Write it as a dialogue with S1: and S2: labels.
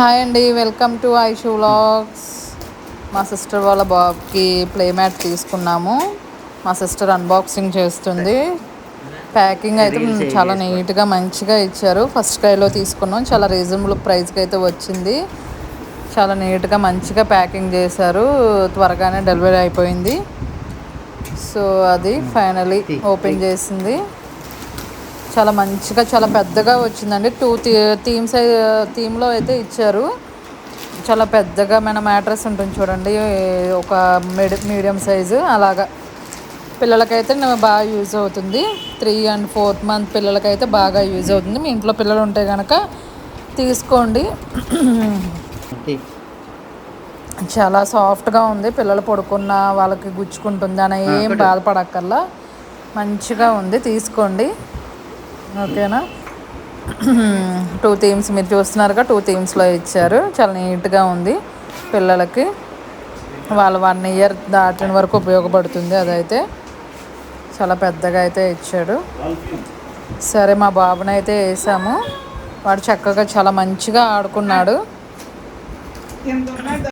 S1: Hi అండి welcome to Aishu vlogs. మా sister వాళ్ళ బాబుకి ప్లే మ్యాట్ తీసుకున్నాము. మా సిస్టర్ అన్బాక్సింగ్ చేస్తుంది. ప్యాకింగ్ అయితే చాలా నీట్గా మంచిగా ఇచ్చారు. ఫస్ట్ క్రైలో తీసుకున్నాం. చాలా రీజనబుల్ ప్రైస్కి అయితే వచ్చింది. చాలా నీట్గా మంచిగా ప్యాకింగ్ చేశారు. త్వరగానే డెలివరీ అయిపోయింది. సో అది ఫైనలీ ఓపెన్ చేసింది. చాలా మంచిగా చాలా పెద్దగా వచ్చిందండి. టూ థీమ్స్ థీమ్లో అయితే ఇచ్చారు. చాలా పెద్దగా మన మ్యాట్రస్ ఉంటుంది చూడండి. ఒక మిడ్ మీడియం సైజు అలాగా. పిల్లలకైతే బాగా యూజ్ అవుతుంది. త్రీ అండ్ ఫోర్త్ మంత్ పిల్లలకైతే బాగా యూజ్ అవుతుంది. మీ ఇంట్లో పిల్లలు ఉంటే కనుక తీసుకోండి. చాలా సాఫ్ట్గా ఉంది. పిల్లలు పడుకున్న వాళ్ళకి గుచ్చుకుంటుంది అని ఏం బాధపడక్కర్లా. మంచిగా ఉంది. తీసుకోండి. ఓకేనా? టూ థీమ్స్ మీరు చూస్తున్నారుగా టూ థీమ్స్లో ఇచ్చారు. చాలా నీట్గా ఉంది పిల్లలకి. వాళ్ళు వన్ ఇయర్ దాటిన వరకు ఉపయోగపడుతుంది అదైతే. చాలా పెద్దగా అయితే ఇచ్చాడు. సరే మా బాబుని అయితే వేసాము. వాడు చక్కగా చాలా మంచిగా ఆడుకున్నాడు.